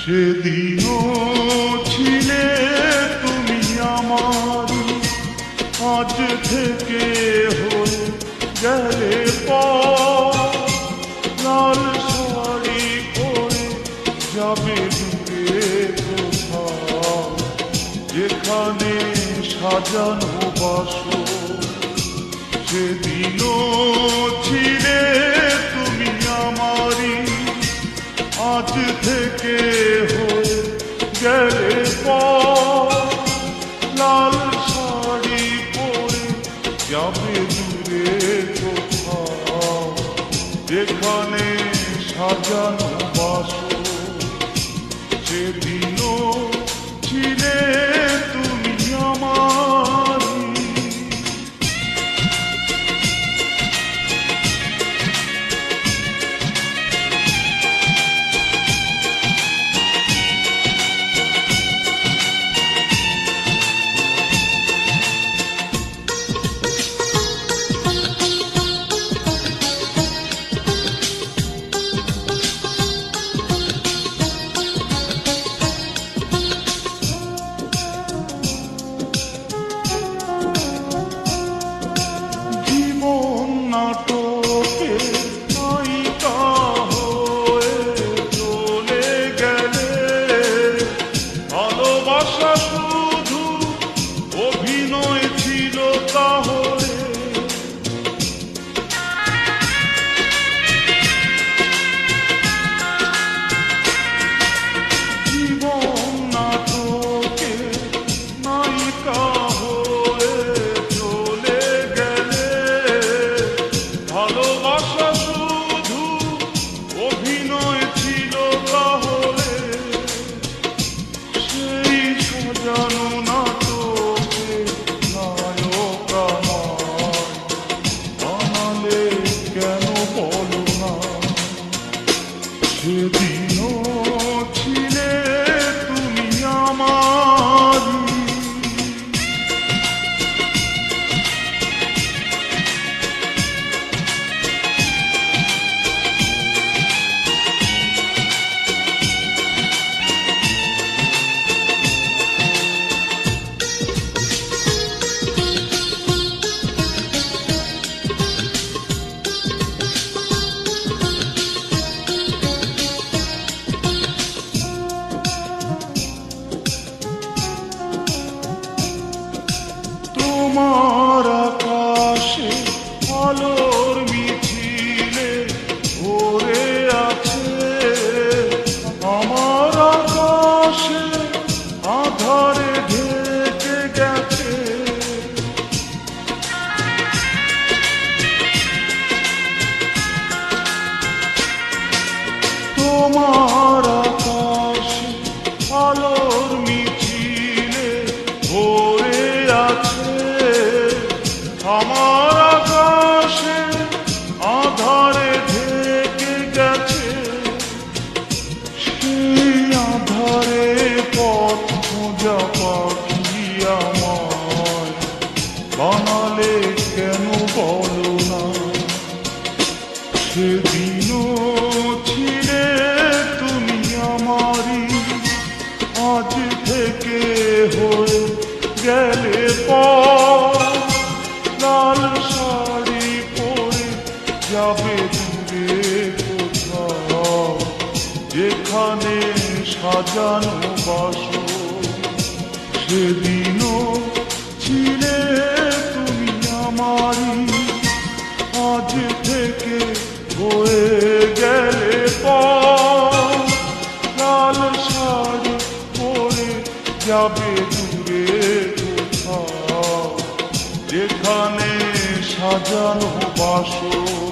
সেদিনও ছিলে তুমি আমার। আজ থেকে হয়ে গেলে লাল শাড়ি পরে যাবে দূরে কোথাও। যেখানে সাজানো বাসো সেদিনও ছিলে যাবে দূরে কোথাও যেখানে সাজানো বাসো সেদিনও broken oh Marshall. বলো না সেদিনও ছিলে তুমি আমারই, আজ থেকে হয়ে গেলে লাল শাড়ি পরে যাবে দূরে কোথাও, যেখানে সাজানো বাসো সেদিনও যাবে দূরে কোথাও? যেখানে সাজানো বাসো